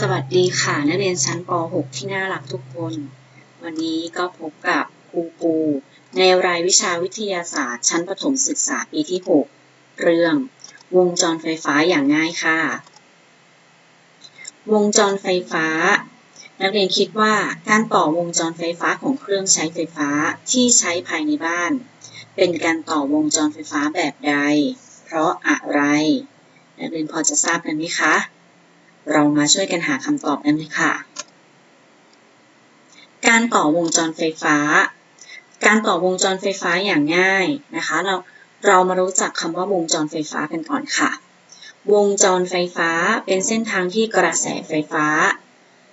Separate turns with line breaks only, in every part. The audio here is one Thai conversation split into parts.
สวัสดีค่ะ นักเรียนชั้นป .6 ที่น่ารักทุกคน วันนี้ก็พบกับครูปู ในรายวิชาวิทยาศาสตร์ ชั้นประถมศึกษาปีที่ 6 เรื่อง วงจรไฟฟ้าอย่างง่ายค่ะ วงจรไฟฟ้า นักเรียนคิดว่าการต่อวงจรไฟฟ้าของเครื่องใช้ไฟฟ้าที่ใช้ภายในบ้าน เป็นการต่อวงจรไฟฟ้าแบบใด เพราะอะไร นักเรียนพอจะทราบกันไหมคะ เรามาช่วยกันหาคำตอบกันเลยค่ะ การต่อวงจรไฟฟ้า การต่อวงจรไฟฟ้าอย่างง่ายนะคะ เราเรามารู้จักคำว่าวงจรไฟฟ้ากันก่อนค่ะ วงจรไฟฟ้าเป็นเส้นทางที่กระแสไฟฟ้า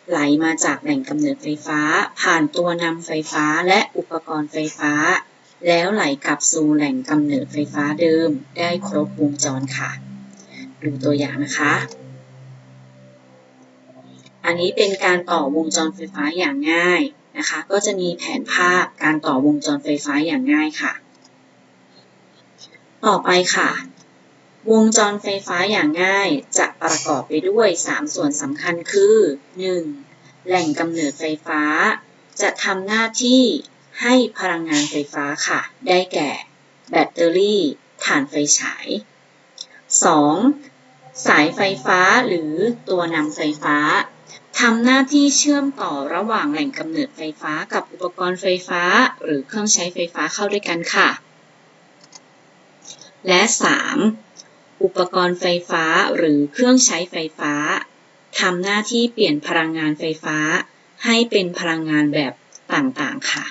ไหลมาจากแหล่งกำเนิดไฟฟ้า ผ่านตัวนำไฟฟ้าและอุปกรณ์ไฟฟ้า แล้วไหลกลับสู่แหล่งกำเนิดไฟฟ้าเดิม ได้ครบวงจรค่ะ ดูตัวอย่างนะคะ อันนี้เป็นการต่อวงจรไฟฟ้าอย่างง่ายนะคะ ก็จะมีแผนภาพการต่อวงจรไฟฟ้าอย่างง่ายค่ะ ต่อไปค่ะ วงจรไฟฟ้าอย่างง่ายจะประกอบไปด้วย 3 ส่วนสำคัญคือ 1. แหล่งกำเนิดไฟฟ้า จะทำหน้าที่ให้พลังงานไฟฟ้าค่ะ ได้แก่ แบตเตอรี่ถ่านไฟฉาย 2. สายไฟฟ้าหรือตัวนำไฟฟ้า ทำหน้าที่เชื่อมต่อระหว่างแหล่งกำเนิดไฟฟ้ากับอุปกรณ์ไฟฟ้า หรือเครื่องใช้ไฟฟ้าเข้าด้วยกันค่ะ และ 3. อุปกรณ์ไฟฟ้าหรือเครื่องใช้ไฟฟ้าทำหน้าที่เปลี่ยนพลังงานไฟฟ้า ให้เป็นพลังงานแบบต่างๆค่ะ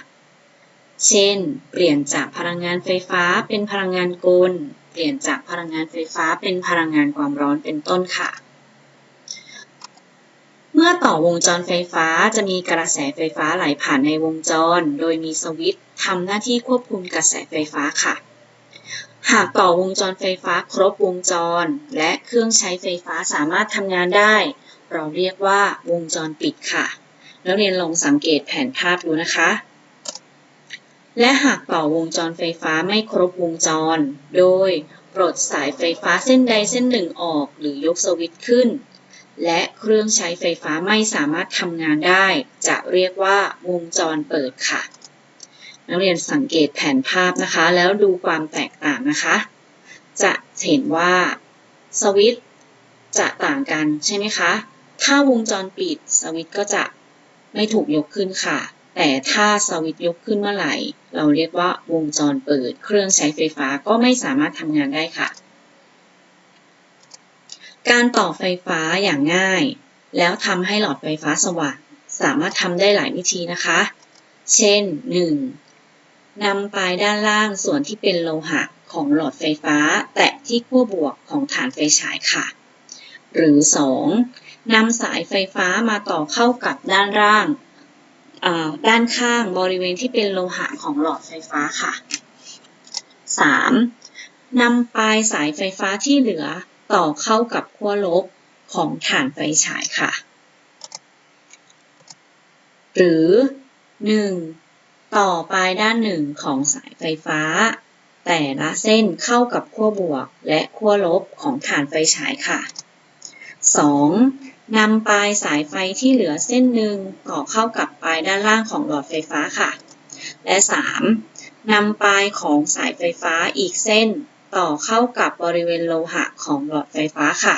เช่น เปลี่ยนจากพลังงานไฟฟ้าเป็นพลังงานกล เปลี่ยนจากพลังงานไฟฟ้าเป็นพลังงานความร้อนเป็นต้นค่ะ มื่อต่อวงจรไฟฟ้าจะมีกระแสไฟฟ้าไหลผ่านในวงจร โดยมีสวิตช์ทำหน้าที่ควบคุมกระแสไฟฟ้าค่ะ หากต่อวงจรไฟฟ้าครบวงจร และเครื่องใช้ไฟฟ้าสามารถทำงานได้ เราเรียกว่าวงจรปิดค่ะ แล้วเรียนลองสังเกตแผนภาพดูนะคะ และหากต่อวงจรไฟฟ้าไม่ครบวงจร โดยปลดสายไฟฟ้าเส้นใดเส้นหนึ่งออก หรือยกสวิตช์ขึ้น และเครื่องใช้ไฟฟ้าไม่สามารถทำงานได้ จะเรียกว่าวงจรเปิดค่ะ นักเรียนสังเกตแผนภาพนะคะ แล้วดูความแตกต่างนะคะ จะเห็นว่าสวิตจะต่างกันใช่ไหมคะ ถ้าวงจรปิดสวิตก็จะไม่ถูกยกขึ้นค่ะ แต่ถ้าสวิตยกขึ้นเมื่อไหร่ เราเรียกว่าวงจรเปิด เครื่องใช้ไฟฟ้าก็ไม่สามารถทำงานได้ค่ะ การต่อไฟฟ้าอย่างง่าย แล้วทำให้หลอดไฟฟ้าสว่าง สามารถทำได้หลายวิธีนะคะ เช่น 1. นำปลายด้านล่างส่วนที่เป็นโลหะของหลอดไฟฟ้า แตะที่ขั้วบวกของฐานไฟฉายค่ะ หรือ 2. นำสายไฟฟ้ามาต่อเข้ากับด้านล่างด้านข้างบริเวณที่เป็นโลหะของหลอดไฟฟ้าค่ะ 3. นำปลายสายไฟฟ้าที่เหลือ ต่อเข้ากับขั้วลบของฐานไฟฉายค่ะ หรือ 1. ต่อปลายด้านหนึ่งของสายไฟฟ้า แต่ละเส้นเข้ากับขั้วบวกและขั้วลบของฐานไฟฉายค่ะ 2. นำปลายสายไฟที่เหลือเส้นหนึ่งต่อเข้ากับปลายด้านล่างของหลอดไฟฟ้าค่ะ และ 3. นำปลายของสายไฟฟ้าอีกเส้น ต่อเข้ากับบริเวณโลหะของหลอดไฟฟ้าค่ะ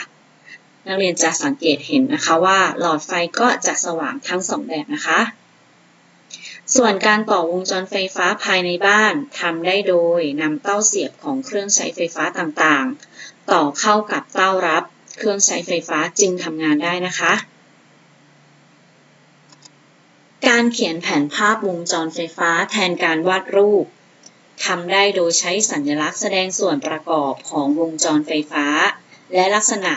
นักเรียนจะสังเกตเห็นนะคะว่าหลอดไฟก็จะสว่างทั้งสองแบบนะคะ ส่วนการต่อวงจรไฟฟ้าภายในบ้านทำได้โดยนำเต้าเสียบของเครื่องใช้ไฟฟ้าต่างๆ ต่อเข้ากับเต้ารับเครื่องใช้ไฟฟ้าจึงทำงานได้นะคะ การเขียนแผนภาพวงจรไฟฟ้าแทนการวาดรูป ทำได้โดยใช้สัญลักษณ์แสดงส่วนประกอบของวงจรไฟฟ้า และลักษณะ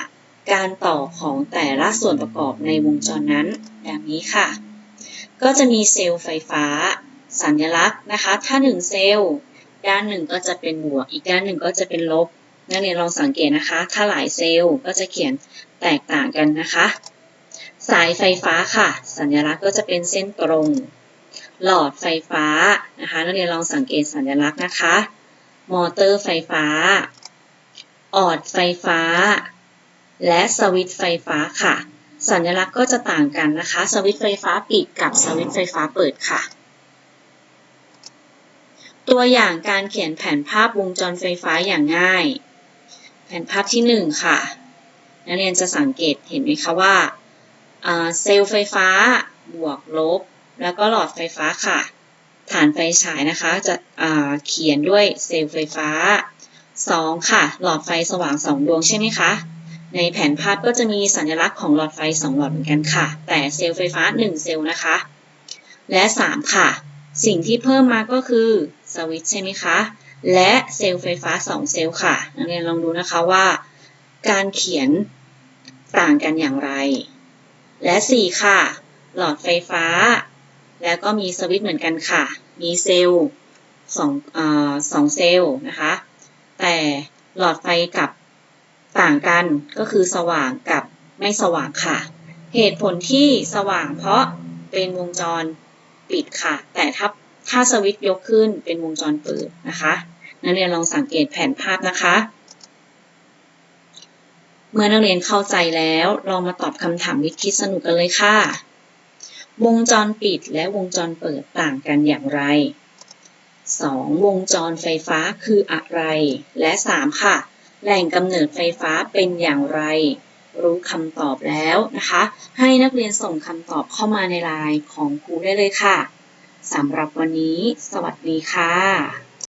การต่อของแต่ละส่วนประกอบในวงจรนั้น ดังนี้ค่ะ ก็จะมีเซลล์ไฟฟ้า สัญลักษณ์นะคะ ถ้า 1 เซลล์ ด้านหนึ่งก็จะเป็นบวก อีกด้านหนึ่งก็จะเป็นลบ นักเรียนลองสังเกตนะคะ ถ้าหลายเซลล์ก็จะเขียนแตกต่างกันนะคะ สายไฟฟ้าค่ะ สัญลักษณ์ก็จะเป็นเส้นตรง หลอดไฟฟ้านะคะนักเรียนลองสังเกตสัญลักษณ์นะคะ มอเตอร์ไฟฟ้า ออดไฟฟ้า และสวิตช์ไฟฟ้าค่ะ สัญลักษณ์ก็จะต่างกันนะคะ สวิตช์ไฟฟ้าปิดกับสวิตช์ไฟฟ้าเปิดค่ะ ตัวอย่างการเขียนแผนภาพวงจรไฟฟ้าอย่างง่าย แผนภาพที่ 1 ค่ะ นักเรียนจะสังเกตเห็นไหมคะว่าเซลล์ไฟฟ้าบวกลบ แล้วก็หลอดไฟฟ้าค่ะ ฐานไฟฉายนะคะจะเขียนด้วยเซลล์ไฟฟ้า 2 ค่ะ หลอดไฟสว่าง 2 ดวงใช่ไหมคะ ในแผนภาพก็จะมีสัญลักษณ์ของหลอดไฟ 2 หลอดเหมือนกันค่ะ แต่เซลล์ไฟฟ้า 1 เซลล์นะคะ และ 3 ค่ะ สิ่งที่เพิ่มมาก็คือสวิตช์ใช่ไหมคะ และเซลล์ไฟฟ้า 2 เซลล์ค่ะนักเรียนลองดูนะคะว่า การเขียนต่างกันอย่างไร และ 4 ค่ะ หลอดไฟฟ้า แล้วก็มีสวิตช์เหมือนกันค่ะ มีเซลล์สองสองเซลล์นะคะ แต่หลอดไฟกับต่างกันก็คือสว่างกับไม่สว่างค่ะ เหตุผลที่สว่างเพราะเป็นวงจรปิดค่ะ แต่ถ้าถ้าสวิตช์ยกขึ้นเป็นวงจรเปิดนะคะนักเรียนลองสังเกตแผนภาพนะคะ เมื่อนักเรียนเข้าใจแล้วลองมาตอบคำถามวิทย์คิดสนุกกันเลยค่ะ วงจรปิดและวงจรเปิดต่างกันอย่างไร 2. วงจรไฟฟ้าคืออะไร และ 3 ค่ะ แหล่งกำเนิดไฟฟ้าเป็นอย่างไร รู้คำตอบแล้วนะคะ ให้นักเรียนส่งคำตอบเข้ามาในไลน์ของครูได้เลยค่ะสำหรับวันนี้ สวัสดีค่ะ